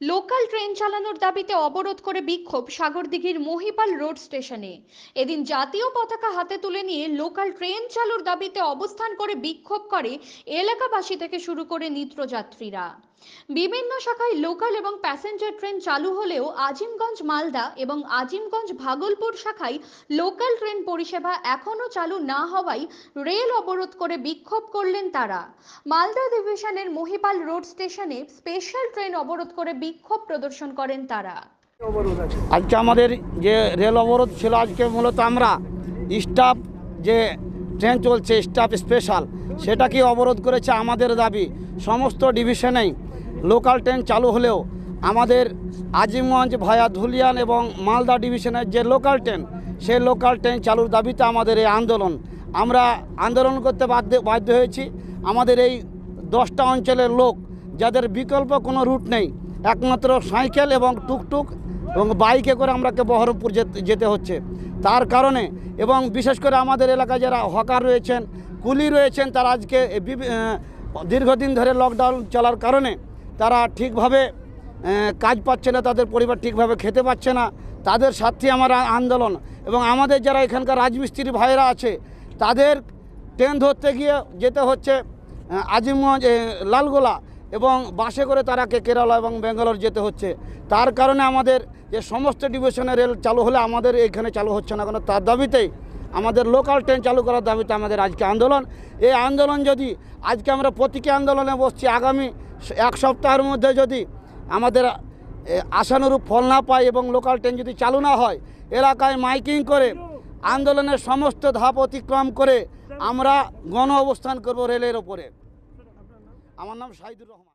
Local train চালানোর দাবিতে অবরোধ করে বিক্ষোভ সাগরদিঘির মহিপাল রোড স্টেশনে। এদিন জাতীয় পতাকা হাতে তুলে নিয়ে লোকাল ট্রেন চালুর দাবিতে অবস্থান করে বিক্ষোভ করে এলাকাবাসী থেকে শুরু করে নিত্যযাত্রীরা বিভিন্ন শাখায় লোকাল এবং প্যাসেঞ্জার ট্রেন চালু হলেও আজিমগঞ্জ মালদা এবং আজিমগঞ্জ ভাগলপুর শাখায় লোকাল ট্রেন পরিষেবা এখনও চালু না হওয়ায় রেল অবরোধ করে বিক্ষোভ করলেন তারা। মালদা ডিভিশনের মহিপাল রোড স্টেশনে স্পেশাল ট্রেন অবরোধ করে বিক্ষোভ প্রদর্শন করেন তারা। আজকে আমাদের যে রেল অবরোধ ছিল, আজকে মূলত আমরা স্টাফ যে ট্রেন চলছে স্টাফ স্পেশাল সেটাকে অবরোধ করেছে আমাদের দাবি। সমস্ত ডিভিশনেই লোকাল ট্রেন চালু হলেও আমাদের আজিমগঞ্জ ভায়া ধুলিয়ান এবং মালদা ডিভিশনের যে লোকাল ট্রেন সেই লোকাল ট্রেন চালুর দাবিতে আমাদের এই আন্দোলন। আমরা আন্দোলন করতে বাধ্য বাধ্য হয়েছি। আমাদের এই দশটা অঞ্চলের লোক, যাদের বিকল্প কোনো রুট নেই একমাত্র সাইকেল এবং টুকটুক এবং বাইকে করে আমরাকে বহরমপুর যেতে হচ্ছে। তার কারণে এবং বিশেষ করে আমাদের এলাকায় যারা হকার রয়েছেন, কুলি রয়েছেন, তারা আজকে দীর্ঘদিন ধরে লকডাউন চলার কারণে তারা ঠিকভাবে কাজ পাচ্ছে না, তাদের পরিবার ঠিকভাবে খেতে পাচ্ছে না। তাদের সাথে আমার আন্দোলন এবং আমাদের যারা এখানকার রাজমিস্ত্রি ভাইয়েরা আছে, তাদের ট্রেন ধরতে গিয়ে যেতে হচ্ছে আজিমগঞ্জ লালগোলা। এবং বাসে করে তারাকে কেরালা এবং ব্যাঙ্গালোর যেতে হচ্ছে। তার কারণে আমাদের যে সমস্ত ডিভিশনে রেল চালু হলে আমাদের এখানে চালু হচ্ছে না কেন? তার দাবিতেই আমাদের লোকাল ট্রেন চালু করার দাবিতে আমাদের আজকে আন্দোলন। এই আন্দোলন যদি আজকে আমরা প্রতীকী আন্দোলনে বসছি, আগামী এক সপ্তাহের মধ্যে যদি আমাদের আশানুরূপ ফল না পায় এবং লোকাল ট্রেন যদি চালু না হয়, এলাকায় মাইকিং করে, আন্দোলনের সমস্ত ধাপ অতিক্রম করে আমরা গণ অবস্থান করব রেলের ওপরে। আমার নাম সাইদুর রহমান।